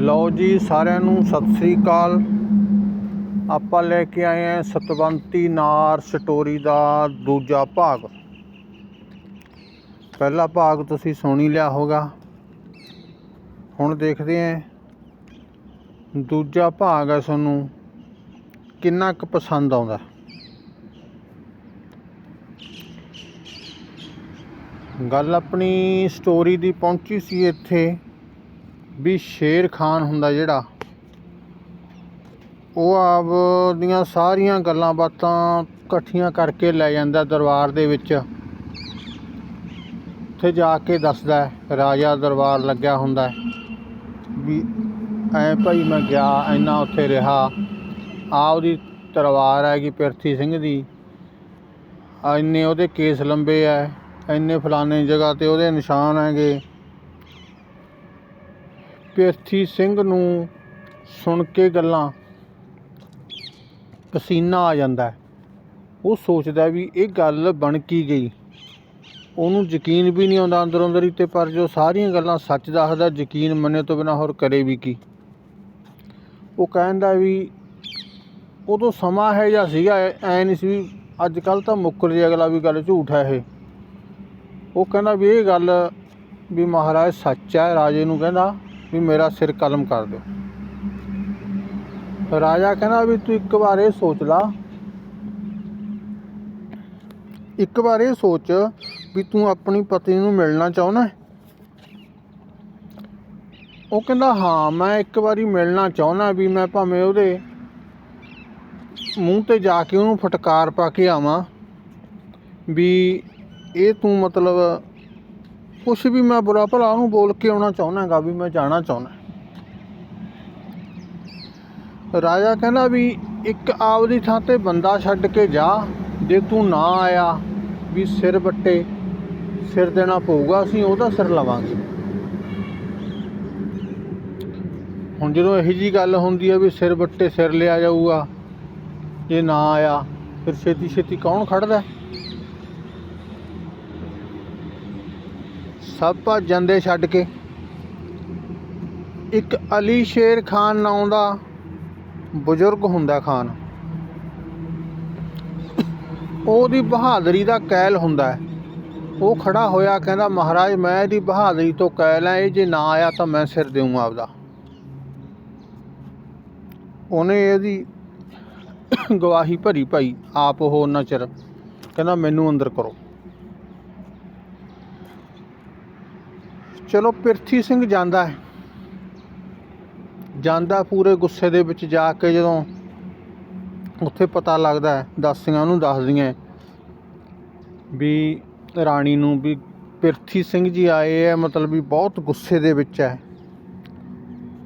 ਲਓ ਜੀ, ਸਾਰਿਆਂ ਨੂੰ ਸਤਿ ਸ੍ਰੀ ਅਕਾਲ। ਆਪਾਂ ਲੈ ਕੇ ਆਏ ਹਾਂ ਸਤਵੰਤੀ ਨਾਰ ਸਟੋਰੀ ਦਾ ਦੂਜਾ ਭਾਗ। ਪਹਿਲਾ ਭਾਗ ਤੁਸੀਂ ਸੁਣ ਹੀ ਲਿਆ ਹੋਗਾ। ਹੁਣ ਦੇਖਦੇ ਹਾਂ ਦੂਜਾ ਭਾਗ ਹੈ ਤੁਹਾਨੂੰ ਕਿੰਨਾ ਕੁ ਪਸੰਦ ਆਉਂਦਾ। ਗੱਲ ਆਪਣੀ ਸਟੋਰੀ ਦੀ ਪਹੁੰਚੀ ਸੀ ਇੱਥੇ। ਵੀ ਸ਼ੇਰ ਖਾਨ ਹੁੰਦਾ ਜਿਹੜਾ, ਉਹ ਆਪ ਦੀਆਂ ਸਾਰੀਆਂ ਗੱਲਾਂ ਬਾਤਾਂ ਇਕੱਠੀਆਂ ਕਰਕੇ ਲੈ ਜਾਂਦਾ ਦਰਬਾਰ ਦੇ ਵਿੱਚ। ਉੱਥੇ ਜਾ ਕੇ ਦੱਸਦਾ ਰਾਜਾ ਦਰਬਾਰ ਲੱਗਿਆ ਹੁੰਦਾ ਵੀ ਐ ਭਾਈ ਮੈਂ ਗਿਆ, ਇੰਨਾ ਉੱਥੇ ਰਿਹਾ। ਆ ਉਹਦੀ ਤਲਵਾਰ ਹੈਗੀ ਪਿਰਥੀ ਸਿੰਘ ਦੀ, ਇੰਨੇ ਉਹਦੇ ਕੇਸ ਲੰਬੇ ਐ ਇੰਨੇ ਫਲਾਣੇ ਜਗ੍ਹਾ ਤੇ ਉਹਦੇ ਨਿਸ਼ਾਨ ਹੈਗੇ। ਪਿਰਥੀ ਸਿੰਘ ਨੂੰ ਸੁਣ ਕੇ ਗੱਲਾਂ ਪਸੀਨਾ ਆ ਜਾਂਦਾ ਉਹ ਸੋਚਦਾ ਵੀ ਇਹ ਗੱਲ ਬਣ ਕੀ ਗਈ। ਉਹਨੂੰ ਯਕੀਨ ਵੀ ਨਹੀਂ ਆਉਂਦਾ ਅੰਦਰੋਂ ਅੰਦਰ ਹੀ ਤੇ ਪਰ ਜੋ ਸਾਰੀਆਂ ਗੱਲਾਂ ਸੱਚ ਦੱਸਦਾ, ਯਕੀਨ ਮੰਨੇ ਤੋਂ ਬਿਨਾ ਹੋਰ ਕਰੇ ਵੀ ਕੀ। ਉਹ ਕਹਿੰਦਾ ਵੀ ਉਦੋਂ ਸਮਾਂ ਹੈ ਜਾਂ ਸੀਗਾ, ਐ ਨਹੀਂ ਸੀ ਵੀ ਅੱਜ ਕੱਲ ਤਾਂ ਮੁੱਕਰ ਜੇ ਅਗਲਾ ਵੀ ਗੱਲ ਝੂਠ ਹੈ ਇਹ। ਉਹ ਕਹਿੰਦਾ ਵੀ ਇਹ ਗੱਲ ਵੀ ਮਹਾਰਾਜ ਸੱਚ ਹੈ, ਰਾਜੇ ਨੂੰ ਕਹਿੰਦਾ ਵੀ ਮੇਰਾ ਸਿਰ ਕਲਮ ਕਰ ਦਿਓ। ਰਾਜਾ ਕਹਿੰਦਾ ਵੀ ਤੂੰ ਇੱਕ ਵਾਰ ਇਹ ਸੋਚ ਲਾ। ਇੱਕ ਵਾਰ ਇਹ ਸੋਚ ਵੀ ਤੂੰ ਆਪਣੀ ਪਤਨੀ ਨੂੰ ਮਿਲਣਾ ਚਾਹੁੰਦਾ ਉਹ ਕਹਿੰਦਾ, ਹਾਂ, ਮੈਂ ਇੱਕ ਵਾਰੀ ਮਿਲਣਾ ਚਾਹੁੰਦਾ ਵੀ ਮੈਂ ਭਾਵੇਂ ਉਹਦੇ ਮੂੰਹ ਤੇ ਜਾ ਕੇ ਉਹਨੂੰ ਫਟਕਾਰ ਪਾ ਕੇ ਆਵਾਂ ਵੀ ਇਹ ਤੂੰ ਮਤਲਬ ਕੁਛ ਵੀ ਮੈਂ ਬੁਰਾ ਭਲਾ ਉਹਨੂੰ ਬੋਲ ਕੇ ਆਉਣਾ ਚਾਹੁੰਦਾਗਾ ਵੀ ਮੈਂ ਜਾਣਾ ਚਾਹੁੰਦਾ। ਰਾਜਾ ਕਹਿੰਦਾ ਵੀ ਇੱਕ ਆਪਦੀ ਥਾਂ ਤੇ ਬੰਦਾ ਛੱਡ ਕੇ ਜਾ, ਜੇ ਤੂੰ ਨਾ ਆਇਆ ਵੀ ਸਿਰ ਵੱਟੇ, ਸਿਰ ਦੇਣਾ ਪਊਗਾ, ਅਸੀਂ ਉਹਦਾ ਸਿਰ ਲਵਾਂਗੇ। ਹੁਣ ਜਦੋਂ ਇਹੀ ਜੀ ਗੱਲ ਹੁੰਦੀ ਹੈ ਵੀ ਸਿਰ ਵੱਟੇ ਸਿਰ ਲਿਆ ਜਾਊਗਾ, ਜੇ ਨਾ ਆਇਆ, ਫਿਰ ਛੇਤੀ ਛੇਤੀ ਕੌਣ ਖੜਦਾ ਸਭ ਭੱਜ ਜਾਂਦੇ ਛੱਡ ਕੇ। ਇੱਕ ਅਲੀ ਸ਼ੇਰ ਖਾਨ ਨਾਂ ਦਾ ਬਜ਼ੁਰਗ ਹੁੰਦਾ ਖਾਨ। ਉਹਦੀ ਬਹਾਦਰੀ ਦਾ ਕੈਲ ਹੁੰਦਾ ਉਹ ਖੜਾ ਹੋਇਆ ਕਹਿੰਦਾ, ਮਹਾਰਾਜ, ਮੈਂ ਇਹਦੀ ਬਹਾਦਰੀ ਤੋਂ ਕੈਲ ਹੈ, ਇਹ ਜੇ ਨਾ ਆਇਆ ਤਾਂ ਮੈਂ ਸਿਰ ਦੇਵਾਂ ਆਪਦਾ। ਉਹਨੇ ਇਹਦੀ ਗਵਾਹੀ ਭਰੀ ਭਾਈ, ਆਪ ਉਹ ਉਹਨਾਂ ਚਿਰ, ਕਹਿੰਦਾ ਮੈਨੂੰ ਅੰਦਰ ਕਰੋ। ਚਲੋ ਪਿਰਥੀ ਸਿੰਘ ਜਾਂਦਾ ਹੈ। ਜਾਂਦਾ ਪੂਰੇ ਗੁੱਸੇ ਦੇ ਵਿੱਚ ਜਾ ਕੇ ਜਦੋਂ ਉੱਥੇ ਪਤਾ ਲੱਗਦਾ ਹੈ, ਦਾਸੀਆਂ ਉਹਨੂੰ ਦੱਸਦੀਆਂ ਵੀ ਰਾਣੀ ਨੂੰ ਵੀ ਪਿਰਥੀ ਸਿੰਘ ਜੀ ਆਏ ਹੈ, ਮਤਲਬ ਵੀ ਬਹੁਤ ਗੁੱਸੇ ਦੇ ਵਿੱਚ ਹੈ।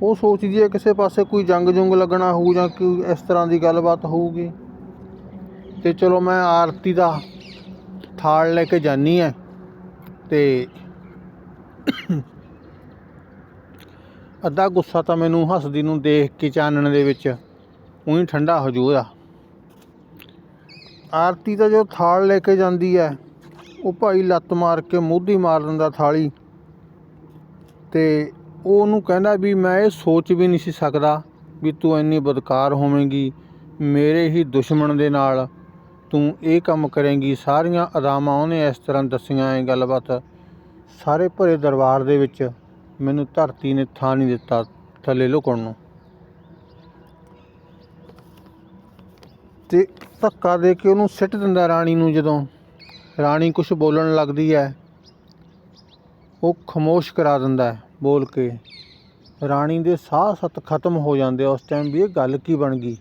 ਉਹ ਸੋਚਦੀ ਹੈ ਕਿਸੇ ਪਾਸੇ ਕੋਈ ਜੰਗ ਜੁੰਗ ਲੱਗਣਾ ਹੋਊ ਜਾਂ ਕੋਈ ਇਸ ਤਰ੍ਹਾਂ ਦੀ ਗੱਲਬਾਤ ਹੋਊਗੀ। ਤੇ ਚਲੋ ਮੈਂ ਆਰਤੀ ਦਾ ਥਾਲ ਲੈ ਕੇ ਜਾਨੀ ਹੈ ਤੇ ਅੱਧਾ ਗੁੱਸਾ ਤਾਂ ਮੈਨੂੰ ਹੱਸਦੀ ਨੂੰ ਦੇਖ ਕੇ ਚਾਨਣ ਦੇ ਵਿੱਚ, ਉਹੀ ਠੰਡਾ ਹੋ ਜੂਗਾ। ਆਰਤੀ ਤਾਂ ਜੋ ਥਾਲ ਲੈ ਕੇ ਜਾਂਦੀ ਹੈ ਉਹ ਭਾਈ ਲੱਤ ਮਾਰ ਕੇ ਮੂਧੀ ਮਾਰ ਦਿੰਦਾ ਥਾਲੀ। ਤੇ ਉਹ ਉਹਨੂੰ ਕਹਿੰਦਾ ਵੀ ਮੈਂ ਇਹ ਸੋਚ ਵੀ ਨਹੀਂ ਸੀ ਸਕਦਾ ਵੀ ਤੂੰ ਇੰਨੀ ਬਦਕਾਰ ਹੋਵੇਂਗੀ, ਮੇਰੇ ਹੀ ਦੁਸ਼ਮਣ ਦੇ ਨਾਲ ਤੂੰ ਇਹ ਕੰਮ ਕਰੇਂਗੀ। ਸਾਰੀਆਂ ਅਦਾਵਾਂ ਉਹਨੇ ਇਸ ਤਰ੍ਹਾਂ ਦੱਸੀਆਂ ਇਹ ਗੱਲਬਾਤ। ਸਾਰੇ ਭਰੇ ਦਰਬਾਰ ਦੇ ਵਿੱਚ ਮੈਨੂੰ ਧਰਤੀ ਨੇ ਥਾਂ ਨਹੀਂ ਦਿੱਤਾ ਥੱਲੇ ਲੁਕਣ ਨੂੰ। ਤੇ ਧੱਕਾ ਦੇ ਕੇ ਉਹਨੂੰ ਸਿੱਟ ਦਿੰਦਾ ਰਾਣੀ ਨੂੰ ਜਦੋਂ। ਰਾਣੀ ਕੁਝ ਬੋਲਣ ਲੱਗਦੀ ਹੈ। ਉਹ ਖਮੋਸ਼ ਕਰਾ ਦਿੰਦਾ ਹੈ ਬੋਲ ਕੇ। ਰਾਣੀ ਦੇ ਸਾਹ ਸੱਤ ਖਤਮ ਹੋ ਜਾਂਦੇ ਉਸ ਟਾਈਮ ਵੀ ਇਹ ਗੱਲ ਕੀ ਬਣ ਗਈ?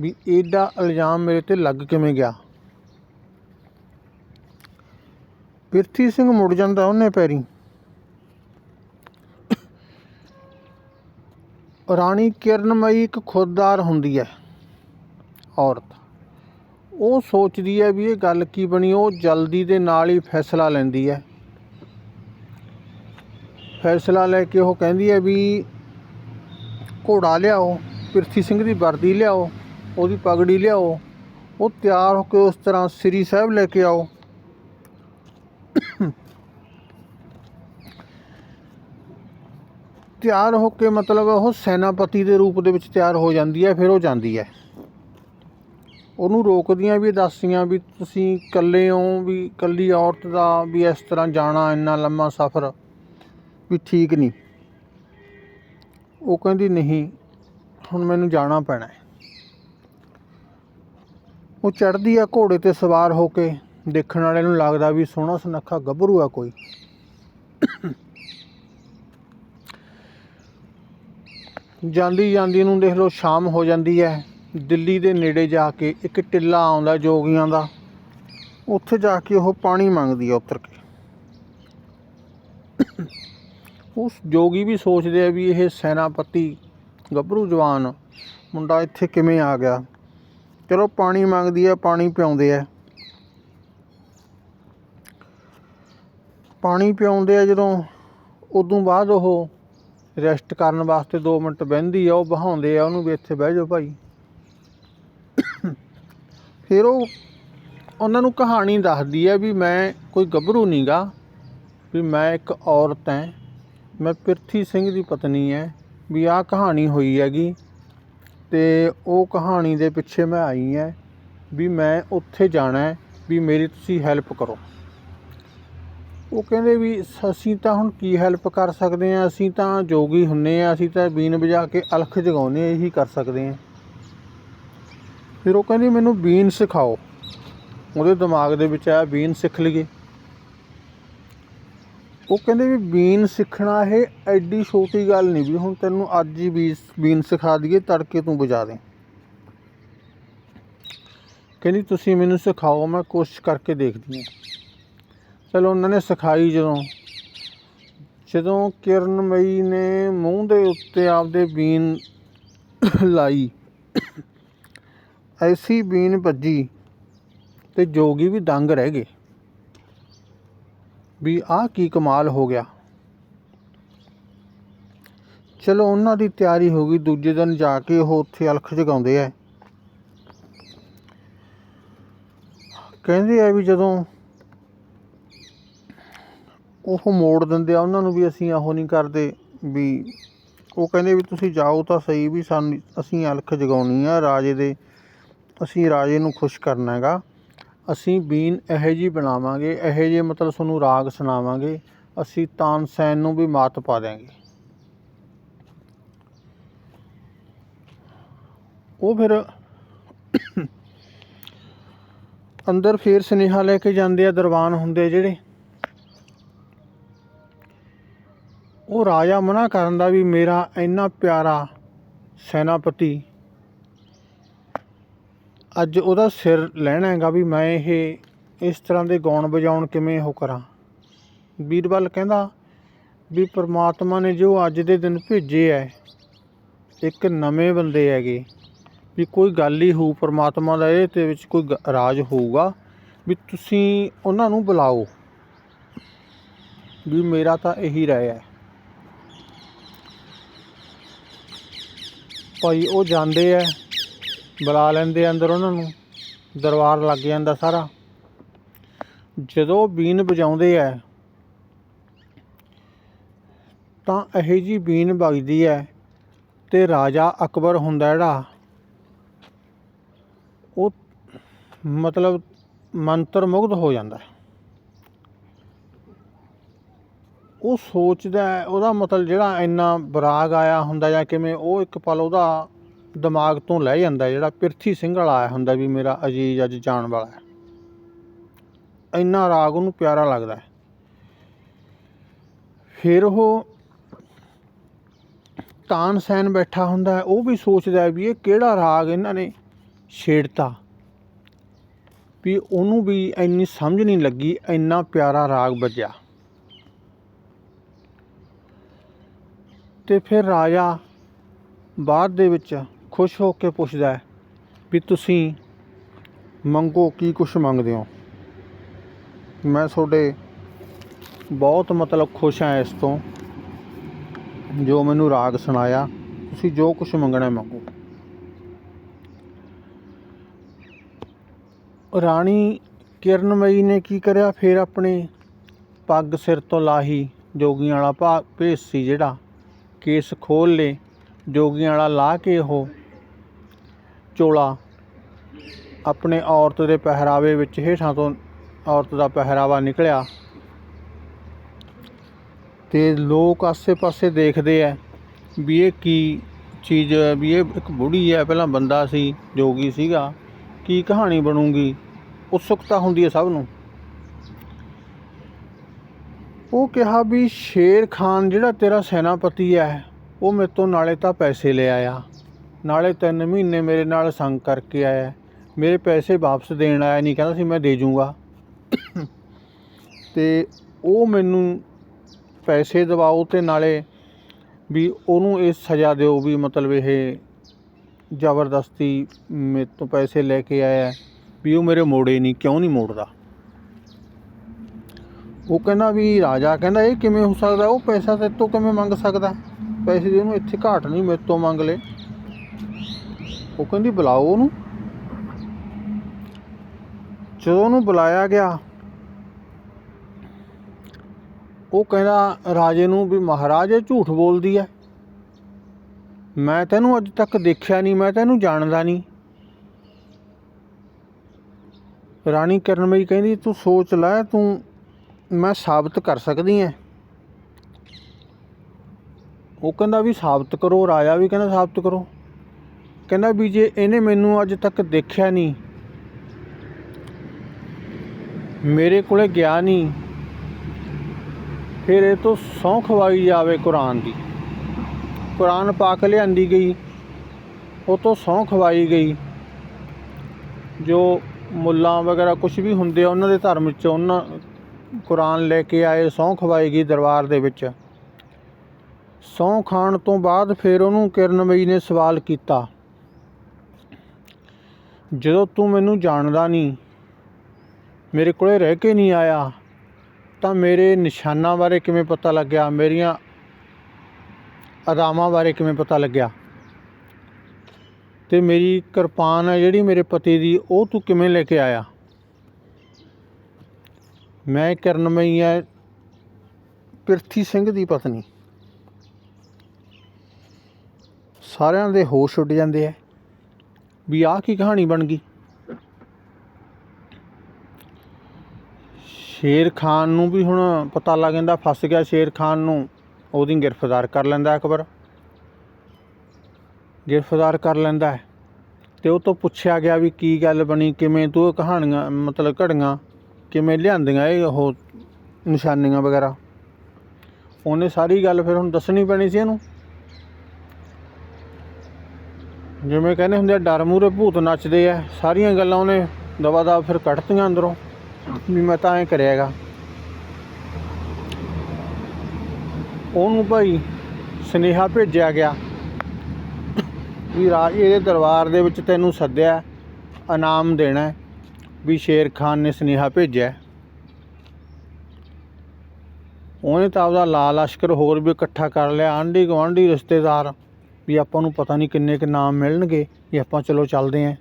ਵੀ ਐਡਾ ਇਲਜ਼ਾਮ ਮੇਰੇ ਤੇ ਲੱਗ ਕਿਵੇਂ ਗਿਆ? ਪਿਰਥੀ ਸਿੰਘ ਮੁੜ ਜਾਂਦਾ ਉਹਨੇ ਪੈਰੀ। ਰਾਣੀ ਕਿਰਨਮਈ ਇੱਕ ਖੁਦਦਾਰ ਹੁੰਦੀ ਹੈ, ਔਰਤ। ਉਹ ਸੋਚਦੀ ਹੈ ਵੀ ਇਹ ਗੱਲ ਕੀ ਬਣੀ, ਉਹ ਜਲਦੀ ਦੇ ਨਾਲ ਹੀ ਫੈਸਲਾ ਲੈਂਦੀ ਹੈ। ਫੈਸਲਾ ਲੈ ਕੇ ਉਹ ਕਹਿੰਦੀ ਹੈ ਵੀ ਘੋੜਾ ਲਿਆਓ, ਪਿਰਥੀ ਸਿੰਘ ਦੀ ਵਰਦੀ ਲਿਆਓ, ਉਹਦੀ ਪਗੜੀ ਲਿਆਓ, ਉਹ ਤਿਆਰ ਹੋ ਕੇ ਉਸ ਤਰ੍ਹਾਂ ਸ੍ਰੀ ਸਾਹਿਬ ਲੈ ਕੇ ਆਓ। ਤਿਆਰ ਹੋ ਕੇ ਮਤਲਬ ਉਹ ਸੈਨਾਪਤੀ ਦੇ ਰੂਪ ਦੇ ਵਿੱਚ ਤਿਆਰ ਹੋ ਜਾਂਦੀ ਹੈ, ਫਿਰ ਉਹ ਜਾਂਦੀ ਹੈ। ਉਹਨੂੰ ਰੋਕਦੀਆਂ ਵੀ, ਦੱਸਦੀਆਂ ਵੀ, ਤੁਸੀਂ ਇਕੱਲੇ ਹੋ ਵੀ, ਇਕੱਲੀ ਔਰਤ ਦਾ ਵੀ ਇਸ ਤਰ੍ਹਾਂ ਜਾਣਾ ਇੰਨਾ ਲੰਮਾ ਸਫ਼ਰ ਵੀ ਠੀਕ ਨਹੀਂ। ਉਹ ਕਹਿੰਦੀ, ਨਹੀਂ, ਹੁਣ ਮੈਨੂੰ ਜਾਣਾ ਪੈਣਾ ਹੈ। ਉਹ ਚੜਦੀ ਆ ਘੋੜੇ ਤੇ ਸਵਾਰ ਹੋ ਕੇ, ਦੇਖਣ ਵਾਲੇ ਨੂੰ ਲੱਗਦਾ ਵੀ ਸੋਹਣਾ ਸੁਨੱਖਾ ਗੱਭਰੂ ਆ ਕੋਈ। ਜਾਂਦੀ ਜਾਂਦੀ ਨੂੰ ਦੇਖ ਲਓ ਸ਼ਾਮ ਹੋ ਜਾਂਦੀ ਹੈ ਦਿੱਲੀ ਦੇ ਨੇੜੇ ਜਾ ਕੇ ਇੱਕ ਟਿੱਲਾ ਆਉਂਦਾ ਜੋਗੀਆਂ ਦਾ। ਉੱਥੇ ਜਾ ਕੇ ਉਹ ਪਾਣੀ ਮੰਗਦੀ ਹੈ ਉਤਰ ਕੇ। ਉਸ ਜੋਗੀ ਵੀ ਸੋਚਦੇ ਆ ਵੀ ਇਹ ਸੈਨਾਪਤੀ ਗੱਭਰੂ ਜਵਾਨ ਮੁੰਡਾ ਇੱਥੇ ਕਿਵੇਂ ਆ ਗਿਆ। ਚਲੋ ਪਾਣੀ ਮੰਗਦੀ ਆ ਪਾਣੀ ਪਿਆਉਂਦੇ ਆ ਪਾਣੀ ਪਿਆਉਂਦੇ ਆ ਜਦੋਂ ਉਦੋਂ ਬਾਅਦ ਉਹ ਰੈਸਟ ਕਰਨ ਵਾਸਤੇ 2 ਮਿੰਟ ਬਹਿੰਦੀ ਆ, ਉਹ ਬਹਾਉਂਦੇ ਆ, ਉਹਨੂੰ ਵੀ ਇੱਥੇ ਬਹਿ ਜਾਓ ਭਾਈ। ਫਿਰ ਉਹ, ਉਹਨਾਂ ਨੂੰ ਕਹਾਣੀ ਦੱਸਦੀ ਹੈ ਵੀ ਮੈਂ ਕੋਈ ਗੱਭਰੂ ਨਹੀਂਗਾ ਵੀ ਮੈਂ ਇੱਕ ਔਰਤ ਐ, ਮੈਂ ਪਿਰਥੀ ਸਿੰਘ ਦੀ ਪਤਨੀ ਐ, ਵੀ ਆਹ ਕਹਾਣੀ ਹੋਈ ਹੈਗੀ ਤੇ ਉਹ ਕਹਾਣੀ ਦੇ ਪਿੱਛੇ ਮੈਂ ਆਈ ਐ, ਵੀ ਮੈਂ ਉੱਥੇ ਜਾਣਾ ਵੀ ਮੇਰੀ ਤੁਸੀਂ ਹੈਲਪ ਕਰੋ। ਉਹ ਕਹਿੰਦੇ ਵੀ ਅਸੀਂ ਤਾਂ ਹੁਣ ਕੀ ਹੈਲਪ ਕਰ ਸਕਦੇ ਆ ਅਸੀਂ ਤਾਂ ਜੋਗੀ ਹੁੰਨੇ ਆ ਅਸੀਂ ਤਾਂ ਬੀਨ ਵਜਾ ਕੇ ਅਲਖ ਜਗਾਉਨੇ ਇਹੀ ਕਰ ਸਕਦੇ ਆ ਫਿਰ ਉਹ ਕਹਿੰਦੀ ਮੈਨੂੰ ਬੀਨ ਸਿਖਾਓ। ਉਹਦੇ ਦਿਮਾਗ ਦੇ ਵਿੱਚ ਆਇਆ ਬੀਨ ਸਿੱਖ ਲਈਏ। ਉਹ ਕਹਿੰਦੇ ਵੀ ਬੀਨ ਸਿੱਖਣਾ ਇਹ ਐਡੀ ਛੋਟੀ ਗੱਲ ਨਹੀਂ ਵੀ ਹੁਣ ਤੈਨੂੰ ਅੱਜ ਹੀ ਬੀਨ ਬੀਨ ਸਿਖਾ ਦਈਏ, ਤੜਕੇ ਤੂੰ ਵਜਾ ਦੇ। ਕਹਿੰਦੀ ਤੁਸੀਂ ਮੈਨੂੰ ਸਿਖਾਓ, ਮੈਂ ਕੋਸ਼ਿਸ਼ ਕਰਕੇ ਦੇਖਦੀ ਹਾਂ। ਚਲੋ ਉਹਨਾਂ ਨੇ ਸਿਖਾਈ ਜਦੋਂ। ਜਦੋਂ ਕਿਰਨਮਈ ਨੇ ਮੂੰਹ ਦੇ ਉੱਤੇ ਆਪਦੇ ਬੀਨ ਲਾਈ, ਐਸੀ ਬੀਨ ਭੱਜੀ ਤੇ ਜੋਗੀ ਵੀ ਦੰਗ ਰਹਿ ਗਏ ਵੀ ਆਹ ਕੀ ਕਮਾਲ ਹੋ ਗਿਆ। ਚਲੋ ਉਹਨਾਂ ਦੀ ਤਿਆਰੀ ਹੋ ਗਈ, ਦੂਜੇ ਦਿਨ ਜਾ ਕੇ ਉਹ ਉੱਥੇ ਅਲਖ ਜਗਾਉਂਦੇ ਐ। ਕਹਿੰਦੇ ਆ ਵੀ ਜਦੋਂ ਉਹ ਮੋੜ ਦਿੰਦੇ ਆ, ਉਹਨਾਂ ਨੂੰ ਵੀ ਅਸੀਂ ਉਹ ਨਹੀਂ ਕਰਦੇ ਵੀ ਉਹ ਕਹਿੰਦੇ ਵੀ ਤੁਸੀਂ ਜਾਓ ਤਾਂ ਸਹੀ ਵੀ ਸਾਨੂੰ, ਅਸੀਂ ਅਲਖ ਜਗਾਉਣੀ ਆ ਰਾਜੇ ਦੇ, ਅਸੀਂ ਰਾਜੇ ਨੂੰ ਖੁਸ਼ ਕਰਨਾ ਹੈਗਾ। ਅਸੀਂ ਬੀਨ ਇਹੋ ਜਿਹੀ ਬਣਾਵਾਂਗੇ, ਇਹੋ ਜਿਹੇ ਮਤਲਬ ਤੁਹਾਨੂੰ ਰਾਗ ਸੁਣਾਵਾਂਗੇ, ਅਸੀਂ ਤਾਨਸੈਨ ਨੂੰ ਵੀ ਮਾਤ ਪਾ ਦਿਆਂਗੇ। ਉਹ ਫਿਰ ਅੰਦਰ ਫੇਰ ਸੁਨੇਹਾ ਲੈ ਕੇ ਜਾਂਦੇ ਆ ਦਰਬਾਨ ਹੁੰਦੇ ਜਿਹੜੇ। ਉਹ ਰਾਜਾ ਮਨਾ ਕਰਨ ਦਾ ਵੀ ਮੇਰਾ ਇੰਨਾ ਪਿਆਰਾ ਸੈਨਾਪਤੀ। ਅੱਜ ਉਹਦਾ ਸਿਰ ਲੈਣਾ ਹੈਗਾ ਵੀ ਮੈਂ ਇਹ, ਇਸ ਤਰ੍ਹਾਂ ਦੇ ਗਾਉਣ ਵਜਾਉਣ ਕਿਵੇਂ ਉਹ ਕਰਾਂ। ਬੀਰਬਲ ਕਹਿੰਦਾ ਵੀ ਪ੍ਰਮਾਤਮਾ ਨੇ ਜੋ ਅੱਜ ਦੇ ਦਿਨ ਭੇਜੇ ਐ, ਇੱਕ ਨਵੇਂ ਬੰਦੇ ਹੈਗੇ। ਵੀ ਕੋਈ ਗੱਲ ਹੀ ਹੋਊ ਪ੍ਰਮਾਤਮਾ ਦਾ ਇਹ ਤੇ ਵਿੱਚ ਕੋਈ ਗ- ਰਾਜ ਹੋਊਗਾ, ਵੀ ਤੁਸੀਂ ਉਹਨਾਂ ਨੂੰ ਬੁਲਾਓ। ਵੀ ਮੇਰਾ ਤਾਂ ਇਹੀ ਰਾਏ ਹੈ ਭਾਈ, ਉਹ ਜਾਂਦੇ ਐ ਬੁਲਾ ਲੈਂਦੇ ਅੰਦਰ ਉਹਨਾਂ ਨੂੰ ਦਰਬਾਰ ਲੱਗ ਜਾਂਦਾ ਸਾਰਾ ਜਦੋਂ ਬੀਨ ਵਜਾਉਂਦੇ ਐ ਤਾਂ ਇਹੋ ਜੀ ਬੀਨ ਵੱਜਦੀ ਐ ਤੇ ਰਾਜਾ ਅਕਬਰ ਹੁੰਦਾ ਜਿਹੜਾ, ਉਹ ਮਤਲਬ ਮੰਤਰ ਮੁਗਧ ਹੋ ਜਾਂਦਾ ਹੈ। ਉਹ ਸੋਚਦਾ ਉਹਦਾ ਮਤਲਬ ਜਿਹੜਾ ਇੰਨਾ ਬਰਾਗ ਆਇਆ ਹੁੰਦਾ ਜਾਂ ਕਿਵੇਂ, ਉਹ ਇੱਕ ਪਲ ਉਹਦਾ ਦਿਮਾਗ ਤੋਂ ਲੈ ਜਾਂਦਾ ਜਿਹੜਾ ਪਿਰਥੀ ਸਿੰਘ ਵਾਲਾ ਆਇਆ ਹੁੰਦਾ ਵੀ ਮੇਰਾ ਅਜੀਜ਼ ਅੱਜ ਜਾਣ ਵਾਲਾ ਹੈ। ਇੰਨਾ ਰਾਗ ਉਹਨੂੰ ਪਿਆਰਾ ਲੱਗਦਾ ਹੈ। ਫਿਰ ਉਹ ਤਾਨਸੈਨ ਬੈਠਾ ਹੁੰਦਾ ਉਹ ਵੀ ਸੋਚਦਾ ਵੀ ਇਹ ਕਿਹੜਾ ਰਾਗ ਇਹਨਾਂ ਨੇ ਛੇੜਤਾ। ਵੀ ਉਹਨੂੰ ਵੀ ਇੰਨੀ ਸਮਝ ਨਹੀਂ ਲੱਗੀ, ਇੰਨਾ ਪਿਆਰਾ ਰਾਗ ਵੱਜਿਆ। ਤੇ ਫਿਰ ਰਾਜਾ ਬਾਅਦ ਦੇ ਵਿੱਚ ਖੁਸ਼ ਹੋ ਕੇ ਪੁੱਛਦਾ ਵੀ ਤੁਸੀਂ ਮੰਗੋ ਕੀ ਕੁਛ ਮੰਗਦੇ ਹੋ? ਮੈਂ ਤੁਹਾਡੇ ਬਹੁਤ ਮਤਲਬ ਖੁਸ਼ ਹਾਂ ਇਸ ਤੋਂ। ਜੋ ਮੈਨੂੰ ਰਾਗ ਸੁਣਾਇਆ, ਤੁਸੀਂ ਜੋ ਕੁਛ ਮੰਗਣਾ ਮੰਗੋ। ਰਾਣੀ ਕਿਰਨਮਈ ਨੇ ਕੀ ਕਰਿਆ? ਫਿਰ ਆਪਣੇ ਪੱਗ ਸਿਰ ਤੋਂ ਲਾਹੀ ਜੋਗੀਆਂ ਵਾਲਾ ਭਾ ਭੇਸ ਸੀ ਜਿਹੜਾ ਕੇਸ ਖੋਲ ਲੇ, ਜੋਗੀਆਂ ਵਾਲਾ ਲਾ ਕੇ ਉਹ ਚੋਲਾ ਆਪਣੇ ਔਰਤ ਦੇ ਪਹਿਰਾਵੇ ਵਿੱਚ ਹੇਠਾਂ ਤੋਂ ਔਰਤ ਦਾ ਪਹਿਰਾਵਾ ਨਿਕਲਿਆ। ਤੇ ਲੋਕ ਆਸੇ-ਪਾਸੇ ਦੇਖਦੇ ਆ ਵੀ ਇਹ ਕੀ ਚੀਜ਼ ਵੀ ਇਹ ਇੱਕ ਬੁੜੀ ਹੈ ਪਹਿਲਾਂ ਬੰਦਾ ਸੀ, ਜੋਗੀ ਸੀਗਾ, ਕੀ ਕਹਾਣੀ ਬਣੂਗੀ? ਉਤਸੁਕਤਾ ਹੁੰਦੀ ਹੈ ਸਭ ਨੂੰ। ਉਹ ਕਿਹਾ ਵੀ ਸ਼ੇਰ ਖਾਨ ਜਿਹੜਾ ਤੇਰਾ ਸੈਨਾਪਤੀ ਹੈ, ਉਹ ਮੇਰੇ ਤੋਂ ਨਾਲੇ ਤਾਂ ਪੈਸੇ ਲੈ ਆਇਆ। ਨਾਲੇ 3 ਮਹੀਨੇ ਮੇਰੇ ਨਾਲ ਸੰਗ ਕਰਕੇ ਆਇਆ। ਮੇਰੇ ਪੈਸੇ ਵਾਪਸ ਦੇਣ ਆਇਆ ਨਹੀਂ ਕਹਿੰਦਾ ਸੀ ਮੈਂ ਦੇ ਜੂੰਗਾ। ਤੇ ਉਹ ਮੈਨੂੰ ਪੈਸੇ ਦਿਵਾਓ ਤੇ ਨਾਲੇ ਵੀ ਉਹਨੂੰ ਇਹ ਸਜ਼ਾ ਦਿਓ ਵੀ ਮਤਲਬ ਇਹ ਜ਼ਬਰਦਸਤੀ ਮੇਰੇ ਤੋਂ ਪੈਸੇ ਲੈ ਕੇ ਆਇਆ, ਵੀ ਉਹ ਮੇਰੇ ਮੋੜੇ ਨਹੀਂ ਕਿਉਂ ਨਹੀਂ ਮੋੜਦਾ? ਉਹ ਕਹਿੰਦਾ ਵੀ ਰਾਜਾ ਕਹਿੰਦਾ, ਇਹ ਕਿਵੇਂ ਹੋ ਸਕਦਾ? ਉਹ ਪੈਸਾ ਤੇ ਤੋਂ ਕਿਵੇਂ ਮੰਗ ਸਕਦਾ? ਪੈਸੇ ਦੀ ਉਹਨੂੰ ਇੱਥੇ ਘਾਟ ਨਹੀਂ ਮੇਰੇ ਤੋਂ ਮੰਗ ਲੈ ਉਹ ਕਹਿੰਦੀ, ਬੁਲਾਓ ਉਹਨੂੰ। ਜਦੋਂ ਉਹਨੂੰ ਬੁਲਾਇਆ ਗਿਆ, ਉਹ ਕਹਿੰਦਾ, ਰਾਜੇ ਨੂੰ ਵੀ ਮਹਾਰਾਜ, ਇਹ ਝੂਠ ਬੋਲਦੀ ਹੈ ਮੈਂ ਤੈਨੂੰ ਅੱਜ ਤੱਕ ਦੇਖਿਆ ਨਹੀਂ, ਮੈਂ ਤੈਨੂੰ ਜਾਣਦਾ ਨਹੀਂ। ਰਾਣੀ ਕਰਨਮਈ ਕਹਿੰਦੀ, ਤੂੰ ਸੋਚ ਲੈ, ਤੂੰ ਮੈਂ ਸਾਬਤ ਕਰ ਸਕਦੀ ਐ ਉਹ ਕਹਿੰਦਾ ਵੀ ਸਾਬਤ ਕਰੋ, ਰਾਜਾ ਵੀ ਕਹਿੰਦਾ ਸਾਬਤ ਕਰੋ। ਕਹਿੰਦਾ ਵੀ ਜੇ ਇਹਨੇ ਮੈਨੂੰ ਅੱਜ ਤੱਕ ਦੇਖਿਆ ਨਹੀਂ, ਮੇਰੇ ਕੋਲੇ ਗਿਆ ਨਹੀਂ, ਫਿਰ ਇਹ ਤੋਂ ਸਹੁੰ ਖਵਾਈ ਜਾਵੇ ਕੁਰਾਨ ਦੀ। ਕੁਰਾਨ ਪਾਕ ਲਿਆਂਦੀ ਗਈ, ਉਹ ਤੋਂ ਸਹੁੰ ਖਵਾਈ ਗਈ। ਜੋ ਮੁੱਲਾਂ ਵਗੈਰਾ ਕੁਝ ਵੀ ਹੁੰਦੇ ਆ, ਉਹਨਾਂ ਦੇ ਧਰਮ ਵਿੱਚ ਉਹਨਾਂ ਕੁਰਾਨ ਲੈ ਕੇ ਆਏ, ਸਹੁੰ ਖਵਾਈ ਗਈ ਦਰਬਾਰ ਦੇ ਵਿੱਚ। ਸਹੁੰ ਖਾਣ ਤੋਂ ਬਾਅਦ ਫਿਰ ਉਹਨੂੰ ਕਿਰਨਮਈ ਨੇ ਸਵਾਲ ਕੀਤਾ, ਜਦੋਂ ਤੂੰ ਮੈਨੂੰ ਜਾਣਦਾ ਨਹੀਂ, ਮੇਰੇ ਕੋਲੇ ਰਹਿ ਕੇ ਨਹੀਂ ਆਇਆ, ਤਾਂ ਮੇਰੇ ਨਿਸ਼ਾਨਾਂ ਬਾਰੇ ਕਿਵੇਂ ਪਤਾ ਲੱਗਿਆ? ਮੇਰੀਆਂ ਅਦਾਵਾਂ ਬਾਰੇ ਕਿਵੇਂ ਪਤਾ ਲੱਗਿਆ? ਤੇ ਮੇਰੀ ਕਿਰਪਾਨ ਹੈ ਜਿਹੜੀ ਮੇਰੇ ਪਤੀ ਦੀ, ਉਹ ਤੂੰ ਕਿਵੇਂ ਲੈ ਕੇ ਆਇਆ? ਮੈਂ ਕਿਰਨਮਈ ਹੈ ਪਿਰਥੀ ਸਿੰਘ ਦੀ ਪਤਨੀ। ਸਾਰਿਆਂ ਦੇ ਹੋਸ਼ ਉੱਡ ਜਾਂਦੇ ਆ ਵੀ ਆਹ ਕੀ ਕਹਾਣੀ ਬਣ ਗਈ। ਸ਼ੇਰ ਖਾਨ ਨੂੰ ਵੀ ਹੁਣ ਪਤਾ ਲੱਗ ਜਾਂਦਾ, ਫਸ ਗਿਆ ਸ਼ੇਰ ਖਾਨ ਨੂੰ, ਉਹਦੀ ਗ੍ਰਿਫਤਾਰ ਕਰ ਲੈਂਦਾ ਅਕਬਰ। ਗ੍ਰਿਫਤਾਰ ਕਰ ਲੈਂਦਾ ਹੈ ਤੇ ਉਹ ਤੋਂ ਪੁੱਛਿਆ ਗਿਆ ਵੀ ਕੀ ਗੱਲ ਬਣੀ, ਕਿਵੇਂ ਤੂੰ ਕਹਾਣੀਆਂ, ਮਤਲਬ ਘੜੀਆਂ ਕਿਵੇਂ ਲਿਆਂਦੀਆਂ ਇਹ ਉਹ ਨਿਸ਼ਾਨੀਆਂ ਵਗੈਰਾ? ਉਹਨੇ ਸਾਰੀ ਗੱਲ ਫਿਰ ਹੁਣ ਦੱਸਣੀ ਪੈਣੀ ਸੀ ਇਹਨੂੰ। ਜਿਵੇਂ ਕਹਿੰਦੇ ਹੁੰਦੇ ਆ, ਡਰ ਮੂਰੇ ਭੂਤ ਨੱਚਦੇ ਆ। ਸਾਰੀਆਂ ਗੱਲਾਂ ਉਹਨੇ ਦਵਾ ਦਾ ਫਿਰ ਕੱਢਤੀਆਂ ਅੰਦਰੋਂ, ਵੀ ਮੈਂ ਤਾਂ ਐਂ ਕਰਿਆਗਾ ਉਹਨੂੰ ਭਾਈ ਸੁਨੇਹਾ ਭੇਜਿਆ ਗਿਆ ਵੀ ਰਾਜੇ ਦੇ ਦਰਬਾਰ ਦੇ ਵਿੱਚ ਤੈਨੂੰ ਸੱਦਿਆ, ਇਨਾਮ ਦੇਣਾ। ਵੀ ਸ਼ੇਰ ਖਾਨ ਨੇ ਸੁਨੇਹਾ ਭੇਜਿਆ ਉਹਨੇ ਤਾਂ ਆਪਦਾ ਲਾਲ ਲਸ਼ਕਰ ਹੋਰ ਵੀ ਇਕੱਠਾ ਕਰ ਲਿਆ। ਆਂਢੀ ਗੁਆਂਢੀ ਰਿਸ਼ਤੇਦਾਰ ਵੀ ਆਪਾਂ ਨੂੰ ਪਤਾ ਨਹੀਂ ਕਿੰਨੇ ਕੁ ਨਾਮ ਮਿਲਣਗੇ ਵੀ ਆਪਾਂ ਚਲੋ ਚੱਲਦੇ ਆਂ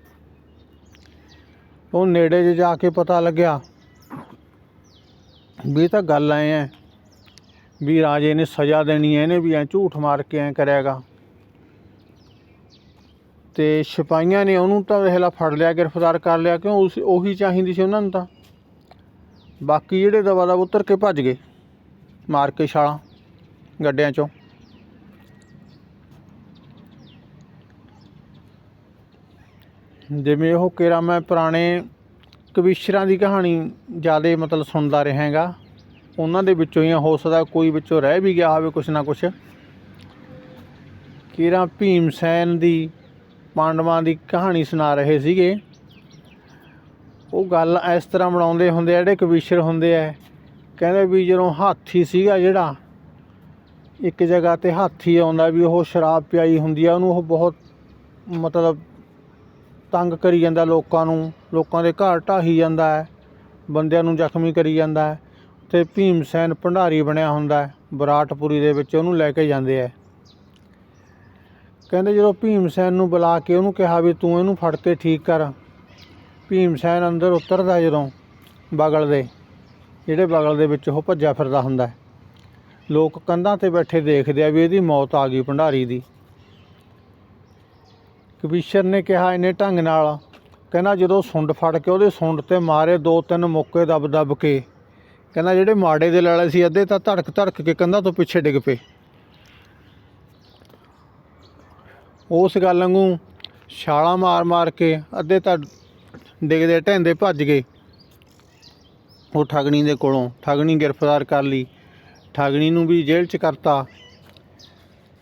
ਉਹ ਨੇੜੇ 'ਚ ਜਾ ਕੇ ਪਤਾ ਲੱਗਿਆ ਵੀ ਤਾਂ ਗੱਲ ਐ ਹੈ ਵੀ ਰਾਜੇ ਨੇ ਸਜ਼ਾ ਦੇਣੀ ਹੈ ਇਹਨੇ ਵੀ ਐ ਝੂਠ ਮਾਰ ਕੇ ਐ ਕਰਿਆਗਾ। ਤੇ ਸਿਪਾਹੀਆਂ ਨੇ ਉਹਨੂੰ ਤਾਂ ਵੇਖਲਾ ਫੜ ਲਿਆ, ਗ੍ਰਿਫਤਾਰ ਕਰ ਲਿਆ, ਕਿਉਂ? ਉਸ, ਉਹੀ ਚਾਹੀਦੀ ਸੀ ਉਹਨਾਂ ਨੂੰ ਤਾਂ। ਬਾਕੀ ਜਿਹੜੇ ਦਵਾ ਦਾ ਉਤਰ ਕੇ ਭੱਜ ਗਏ, ਮਾਰ ਕੇ ਛਾਲਾਂ, ਗੱਡਿਆਂ ਚੋਂ। ਜਿਵੇਂ ਉਹ ਕੇਰਾ ਮੈਂ ਪੁਰਾਣੇ ਕਵੀਸ਼ਰਾਂ ਦੀ ਕਹਾਣੀ ਜ਼ਿਆਦਾ ਮਤਲਬ ਸੁਣਦਾ ਰਿਹਾ ਉਹਨਾਂ ਦੇ ਵਿੱਚੋਂ ਹੀ ਹੋ ਸਕਦਾ ਕੋਈ ਵਿੱਚੋਂ ਰਹਿ ਵੀ ਗਿਆ ਹੋਵੇ ਕੁਛ ਨਾ ਕੁਛ। ਕੇਰਾ ਭੀਮ ਸੈਨ ਦੀ ਪਾਂਡਵਾਂ ਦੀ ਕਹਾਣੀ ਸੁਣਾ ਰਹੇ ਸੀਗੇ। ਉਹ ਗੱਲ ਇਸ ਤਰ੍ਹਾਂ ਬਣਾਉਂਦੇ ਹੁੰਦੇ ਆ, ਜਿਹੜੇ ਕਵੀਸ਼ਰ ਹੁੰਦੇ ਆ। ਕਹਿੰਦੇ ਵੀ ਜਦੋਂ ਹਾਥੀ ਸੀਗਾ ਜਿਹੜਾ, ਇੱਕ ਜਗ੍ਹਾ ਤੇ ਹਾਥੀ ਆਉਂਦਾ ਵੀ ਉਹ ਸ਼ਰਾਬ ਪਿਆਈ ਹੁੰਦੀ ਆ, ਉਹਨੂੰ ਉਹ ਬਹੁਤ ਮਤਲਬ ਤੰਗ ਕਰੀ ਜਾਂਦਾ ਲੋਕਾਂ ਨੂੰ, ਲੋਕਾਂ ਦੇ ਘਰ ਢਾਹੀ ਜਾਂਦਾ ਹੈ, ਬੰਦਿਆਂ ਨੂੰ ਜ਼ਖਮੀ ਕਰੀ ਜਾਂਦਾ ਹੈ ਤੇ ਭੀਮ ਸੈਨ ਭੰਡਾਰੀ ਬਣਿਆ ਹੁੰਦਾ ਵਿਰਾਟਪੁਰੀ ਦੇ ਵਿੱਚ ਉਹਨੂੰ ਲੈ ਕੇ ਜਾਂਦੇ ਆ। ਕਹਿੰਦੇ ਜਦੋਂ ਭੀਮ ਸੈਨ ਨੂੰ ਬੁਲਾ ਕੇ ਉਹਨੂੰ ਕਿਹਾ ਵੀ ਤੂੰ ਇਹਨੂੰ ਫੜ ਕੇ ਠੀਕ ਕਰ। ਭੀਮ ਸੈਨ ਅੰਦਰ ਉਤਰਦਾ ਜਦੋਂ ਬਗਲ ਦੇ, ਜਿਹੜੇ ਬਗਲ ਦੇ ਵਿੱਚ ਉਹ ਭੱਜਿਆ ਫਿਰਦਾ ਹੁੰਦਾ ਲੋਕ ਕੰਧਾਂ ਤੇ ਬੈਠੇ ਦੇਖਦੇ ਆ ਵੀ ਇਹਦੀ ਮੌਤ ਆ ਗਈ ਭੰਡਾਰੀ ਦੀ। ਕਬੀਸ਼ਰ ਨੇ ਕਿਹਾ ਇਹਨੇ ਢੰਗ ਨਾਲ, ਕਹਿੰਦਾ ਜਦੋਂ ਸੁੰਡ ਫੜ ਕੇ ਉਹਦੇ ਸੁੰਡ ਤੇ ਮਾਰੇ ਦੋ ਤਿੰਨ ਮੁੱਕੇ ਦਬ ਦਬ ਕੇ, ਕਹਿੰਦਾ ਜਿਹੜੇ ਮਾੜੇ ਦੇ ਲਾਲੇ ਸੀ ਅੱਧੇ ਤਾਂ ਧੜਕ ਧੜਕ ਕੇ ਕੰਧਾਂ ਤੋਂ ਪਿੱਛੇ ਡਿੱਗ ਪਏ। ਉਸ ਗੱਲ ਵਾਂਗੂ ਛਾਲਾਂ ਮਾਰ ਮਾਰ ਕੇ ਅੱਧੇ ਤਾਂ ਡਿੱਗਦੇ ਢੈਂਦੇ ਭੱਜ ਗਏ। ਉਹ ਠਗਣੀ ਦੇ ਕੋਲੋਂ ਠਗਣੀ ਗ੍ਰਿਫਤਾਰ ਕਰ ਲਈ। ਠਗਣੀ ਨੂੰ ਵੀ ਜੇਲ੍ਹ 'ਚ ਕਰਤਾ।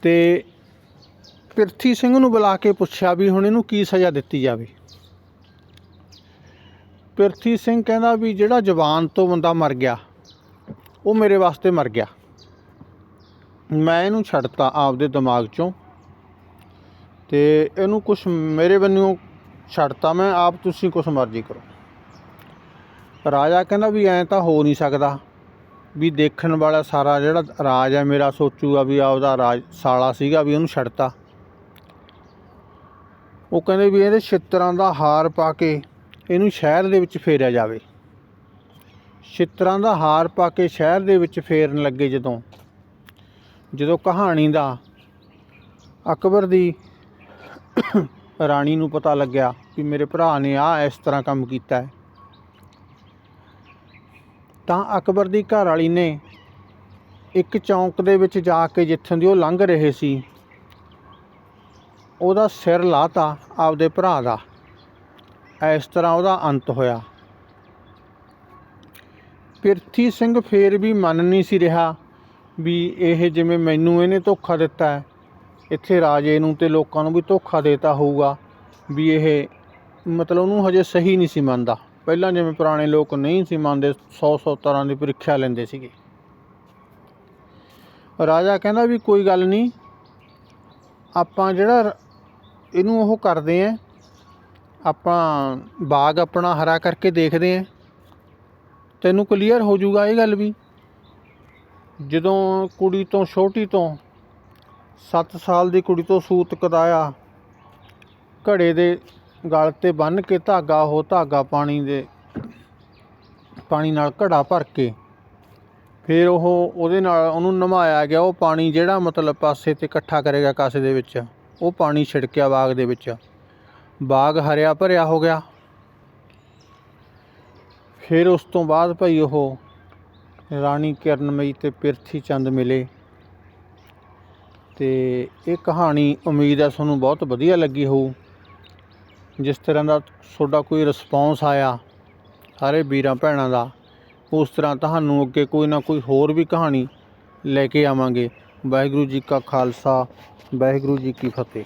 ਤੇ ਪਿਰਥੀ ਸਿੰਘ ਨੂੰ ਬੁਲਾ ਕੇ ਪੁੱਛਿਆ ਵੀ ਹੁਣ ਇਹਨੂੰ ਕੀ ਸਜ਼ਾ ਦਿੱਤੀ ਜਾਵੇ। ਪਿਰਥੀ ਸਿੰਘ ਕਹਿੰਦਾ ਵੀ ਜਿਹੜਾ ਜਵਾਨ ਤੋਂ ਬੰਦਾ ਮਰ ਗਿਆ, ਉਹ ਮੇਰੇ ਵਾਸਤੇ ਮਰ ਗਿਆ। ਮੈਂ ਇਹਨੂੰ ਛੱਡਤਾ ਆਪਦੇ ਦਿਮਾਗ 'ਚੋਂ। ਤੇ ਇਹਨੂੰ ਕੁਛ ਮੇਰੇ ਵੱਲੋਂ ਛੱਡਤਾ ਮੈਂ, ਆਪ ਤੁਸੀਂ ਕੁਛ ਮਰਜ਼ੀ ਕਰੋ। ਰਾਜਾ ਕਹਿੰਦਾ ਵੀ ਐਂ ਤਾਂ ਹੋ ਨਹੀਂ ਸਕਦਾ ਵੀ ਦੇਖਣ ਵਾਲਾ ਸਾਰਾ ਜਿਹੜਾ ਰਾਜ ਹੈ, ਮੇਰਾ ਸੋਚੂਗਾ ਵੀ ਆਪਦਾ ਰਾਜ ਸਾਲਾ ਸੀਗਾ ਵੀ ਉਹਨੂੰ ਛੱਡਤਾ। ਉਹ ਕਹਿੰਦੇ ਵੀ ਇਹਦੇ ਛਿੱਤਰਾਂ ਦਾ ਹਾਰ ਪਾ ਕੇ ਇਹਨੂੰ ਸ਼ਹਿਰ ਦੇ ਵਿੱਚ ਫੇਰਿਆ ਜਾਵੇ। ਛਿੱਤਰਾਂ ਦਾ ਹਾਰ ਪਾ ਕੇ ਸ਼ਹਿਰ ਦੇ ਵਿੱਚ ਫੇਰਨ ਲੱਗੇ ਜਦੋਂ। ਜਦੋਂ ਕਹਾਣੀ ਦਾ ਅਕਬਰ ਦੀ ਰਾਣੀ ਨੂੰ ਪਤਾ ਲੱਗਿਆ ਵੀ ਮੇਰੇ ਭਰਾ ਨੇ ਆ ਇਸ ਤਰ੍ਹਾਂ ਕੰਮ ਕੀਤਾ ਹੈ। ਤਾਂ ਅਕਬਰ ਦੀ ਘਰ ਵਾਲੀ ਨੇ ਇੱਕ ਚੌਂਕ ਦੇ ਵਿੱਚ ਜਾ ਕੇ ਜਿੱਥੋਂ ਦੀ ਉਹ ਲੰਘ ਰਹੇ ਸੀ, ਉਹਦਾ ਸਿਰ ਲਾਤਾ ਆਪਦੇ ਭਰਾ ਦਾ। ਇਸ ਤਰ੍ਹਾਂ ਉਹਦਾ ਅੰਤ ਹੋਇਆ। ਪਿਰਥੀ ਸਿੰਘ ਫੇਰ ਵੀ ਮੰਨ ਨਹੀਂ ਸੀ ਰਿਹਾ ਵੀ ਇਹ ਜਿਵੇਂ ਮੈਨੂੰ ਇਹਨੇ ਧੋਖਾ ਦਿੱਤਾ ਹੈ। ਇੱਥੇ ਰਾਜੇ ਨੂੰ ਤੇ ਲੋਕਾਂ ਨੂੰ ਵੀ ਧੋਖਾ ਦੇਤਾ ਹੋਊਗਾ ਵੀ ਇਹ ਮਤਲਬ ਉਹਨੂੰ ਹਜੇ ਸਹੀ ਨਹੀਂ ਸੀ ਮੰਨਦਾ। ਪਹਿਲਾਂ ਜਿਵੇਂ ਪੁਰਾਣੇ ਲੋਕ ਨਹੀਂ ਸੀ ਮੰਨਦੇ 100-100 ਤਰ੍ਹਾਂ ਦੀ ਪ੍ਰੀਖਿਆ ਲੈਂਦੇ ਸੀਗੇ। ਰਾਜਾ ਕਹਿੰਦਾ ਵੀ ਕੋਈ ਗੱਲ ਨਹੀਂ, ਆਪਾਂ ਜਿਹੜਾ ਇਹਨੂੰ ਉਹ ਕਰਦੇ ਆਂ ਆਪਾਂ ਬਾਗ ਆਪਣਾ ਹਰਾ ਕਰਕੇ ਦੇਖਦੇ ਆਂ ਤੈਨੂੰ ਕਲੀਅਰ ਹੋ ਜਾਊਗਾ ਇਹ ਗੱਲ ਵੀ। ਜਦੋਂ ਕੁੜੀ ਤੋਂ, ਛੋਟੀ ਤੋਂ 7 ਸਾਲ ਦੀ ਕੁੜੀ ਤੋਂ ਸੂਤ ਕਦਾਇਆ। ਘੜੇ ਦੇ ਗਲ ਤੇ ਬੰਨ੍ਹ ਕੇ ਧਾਗਾ, ਉਹ ਧਾਗਾ ਪਾਣੀ ਦੇ ਪਾਣੀ ਨਾਲ ਘੜਾ ਭਰ ਕੇ। ਫਿਰ ਉਹ ਉਹਦੇ ਨਾਲ ਉਹਨੂੰ ਨਮਾਇਆ ਗਿਆ। ਉਹ ਪਾਣੀ ਜਿਹੜਾ ਮਤਲਬ ਪਾਸੇ ਤੇ ਇਕੱਠਾ ਕਰੇਗਾ ਕਾਸੇ ਦੇ ਵਿੱਚ, ਉਹ ਪਾਣੀ ਛਿੜਕਿਆ ਬਾਗ ਦੇ ਵਿੱਚ। ਬਾਗ ਹਰਿਆ ਭਰਿਆ ਹੋ ਗਿਆ। ਫਿਰ ਉਸ ਤੋਂ ਬਾਅਦ ਭਾਈ ਉਹ ਰਾਣੀ ਕਿਰਨਮਈ ਤੇ ਪਿਰਥੀ ਚੰਦ ਮਿਲੇ। ਤੇ ਇਹ ਕਹਾਣੀ ਉਮੀਦ ਹੈ ਤੁਹਾਨੂੰ ਬਹੁਤ ਵਧੀਆ ਲੱਗੀ ਹੋਊ। ਜਿਸ ਤਰ੍ਹਾਂ ਦਾ ਤੁਹਾਡਾ ਕੋਈ ਰਿਸਪੌਂਸ ਆਇਆ ਸਾਰੇ ਵੀਰਾਂ ਭੈਣਾਂ ਦਾ, ਉਸ ਤਰ੍ਹਾਂ ਤੁਹਾਨੂੰ ਅੱਗੇ ਕੋਈ ਨਾ ਕੋਈ ਹੋਰ ਵੀ ਕਹਾਣੀ ਲੈ ਕੇ ਆਵਾਂਗੇ। ਵਾਹਿਗੁਰੂ ਜੀ ਕਾ ਖਾਲਸਾ, ਵਾਹਿਗੁਰੂ ਜੀ ਕੀ ਫਤਿਹ।